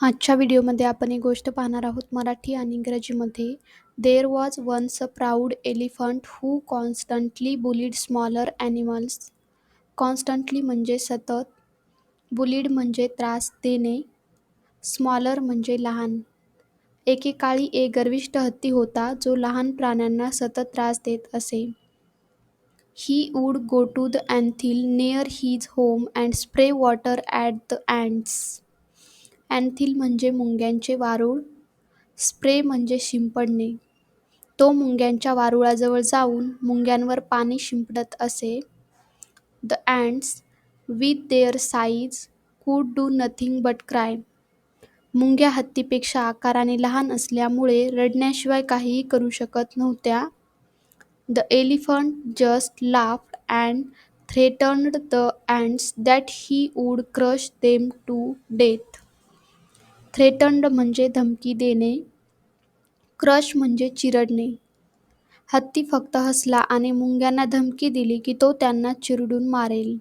आजच्या व्हिडिओमध्ये आपण एक गोष्ट पाहणार आहोत. मराठी आणि इंग्रजीमध्ये there was once a proud elephant who constantly bullied smaller animals constantly म्हणजे सतत. बुलीड म्हणजे त्रास देणे. स्मॉलर म्हणजे लहान. एकेकाळी एक गर्विष्ठ हत्ती होता जो लहान प्राण्यांना सतत त्रास देत असे. He would go to the anthill near his home and spray water at the ants anthill म्हणजे मुंग्यांचे वारूळ स्प्रे म्हणजे शिंपडणे. तो मुंग्यांच्या वारुळाजवळ जाऊन मुंग्यांवर पाणी शिंपडत असे. The ants with their size could do nothing but cry. मुंग्या हत्तीपेक्षा आकाराने लहान असल्यामुळे रडण्याशिवाय काहीही करू शकत नव्हत्या. The elephant just laughed and threatened the ants that he would crush them to death. Threatened म्हणजे धमकी देणे क्रश म्हणजे चिरडणे. हत्ती फक्त हसला आणि मुंग्यांना धमकी दिली की तो त्यांना चिरडून मारेल.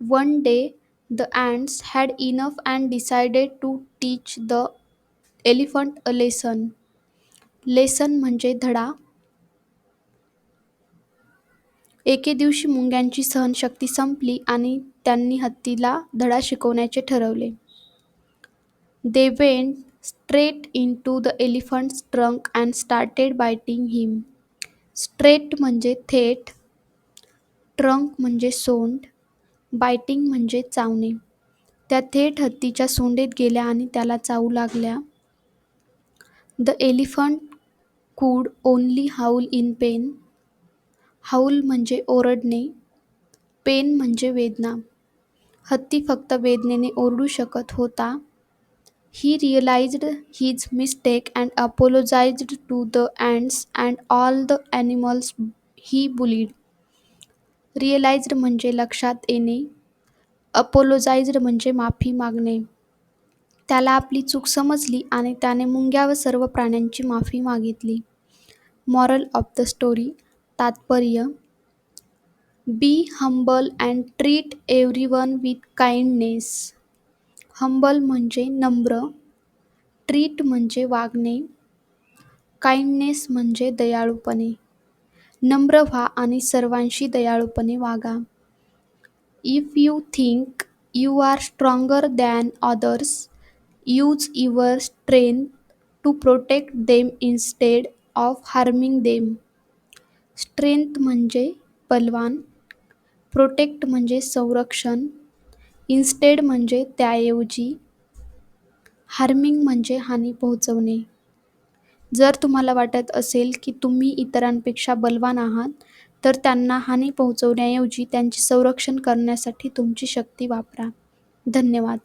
One day the ants had enough and decided to teach the elephant a lesson. Lesson म्हणजे धडा. एके दिवशी मुंग्यांची सहनशक्ती संपली आणि त्यांनी हत्तीला धडा शिकवण्याचे ठरवले. They went straight into the elephant's trunk and started biting him straight म्हणजे थेट ट्रंक म्हणजे सोंड बायटिंग म्हणजे चावणे. त्या थेट हत्तीच्या सोंडेत गेल्या आणि त्याला चावू लागल्या. The elephant could only howl in pain howl म्हणजे ओरडणे पेन म्हणजे वेदना. हत्ती फक्त वेदनेने ओरडू शकत होता. He realised his mistake and apologised to the ants and all the animals he bullied realised म्हणजे लक्षात येणे. अपोलोजाइज्ड म्हणजे माफी मागणे. त्याला आपली चूक समजली आणि त्याने मुंग्या व सर्व प्राण्यांची माफी मागितली. मॉरल ऑफ द स्टोरी तात्पर्य. Be humble and treat everyone with kindness humble म्हणजे नम्र ट्रीट म्हणजे वागणे काइंडनेस म्हणजे दयाळूपणे. नम्र व्हा आणि सर्वांशी दयाळूपणे वागा. If you think you are stronger than others use your strength to protect them instead of harming them. Strength म्हणजे बलवान प्रोटेक्ट म्हणजे संरक्षण इन्स्टेड म्हणजे त्याऐवजी हार्मिंग म्हणजे हानी पोहोचवणे. जर तुम्हाला वाटत असेल की तुम्ही इतरांपेक्षा बलवान आहात तर त्यांना हानी पोहोचवण्याऐवजी त्यांचे संरक्षण करण्यासाठी तुमची शक्ती वापरा. धन्यवाद.